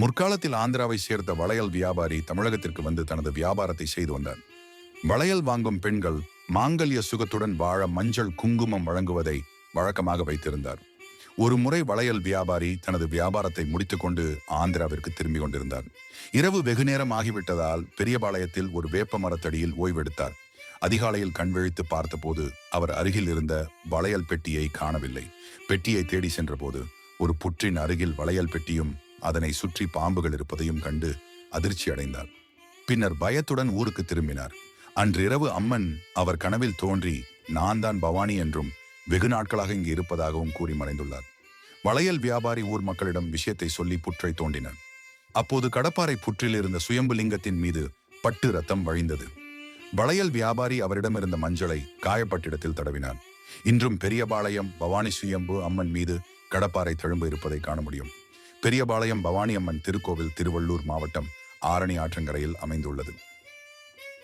முற்காலத்தில் ஆந்திராவை சேர்ந்த வளையல் வியாபாரி தமிழகத்திற்கு வந்து தனது வியாபாரத்தை செய்து வந்தார். வளையல் வாங்கும் பெண்கள் மாங்கல்ய சுகத்துடன் வாழ மஞ்சள் குங்குமம் வழங்குவதை வழக்கமாக வைத்திருந்தார். ஒரு முறை வளையல் வியாபாரி தனது வியாபாரத்தை முடித்துக்கொண்டு ஆந்திராவிற்கு திரும்பிக் கொண்டிருந்தார். இரவு வெகுநேரம் ஆகிவிட்டதால் பெரியபாளையத்தில் ஒரு வேப்ப மரத்தடியில் ஓய்வெடுத்தார். அதிகாலையில் கண்விழித்து பார்த்தபோது அவர் அருகில் இருந்த வளையல் பெட்டியை காணவில்லை. பெட்டியை தேடி சென்றபோது ஒரு புற்றின் அருகில் வளையல் பெட்டியும் அதனை சுற்றி பாம்புகள் இருப்பதையும் கண்டு அதிர்ச்சி அடைந்தார். பின்னர் பயத்துடன் ஊருக்கு திரும்பினார். அன்றிரவு அம்மன் அவர் கனவில் தோன்றி நான் தான் பவானி என்றும் வெகு நாட்களாக இங்கு இருப்பதாகவும் கூறி மறைந்துள்ளார். வளையல் வியாபாரி ஊர் மக்களிடம் விஷயத்தை சொல்லி புற்றை தோண்டினார். அப்போது கடப்பாறை புற்றில் இருந்த சுயம்பு லிங்கத்தின் மீது பட்டு ரத்தம் வழிந்தது. வளையல் வியாபாரி அவரிடமிருந்த மஞ்சளை காயப்பட்டிடத்தில் தடவினார். இன்றும் பெரியபாளையம் பவானி சுயம்பு அம்மன் மீது கடப்பாறை தழும்பு இருப்பதை காண முடியும். பெரியபாளையம் பவானி அம்மன் திருக்கோவில் திருவள்ளூர் மாவட்டம் ஆரணி ஆற்றங்கரையில் அமைந்துள்ளது.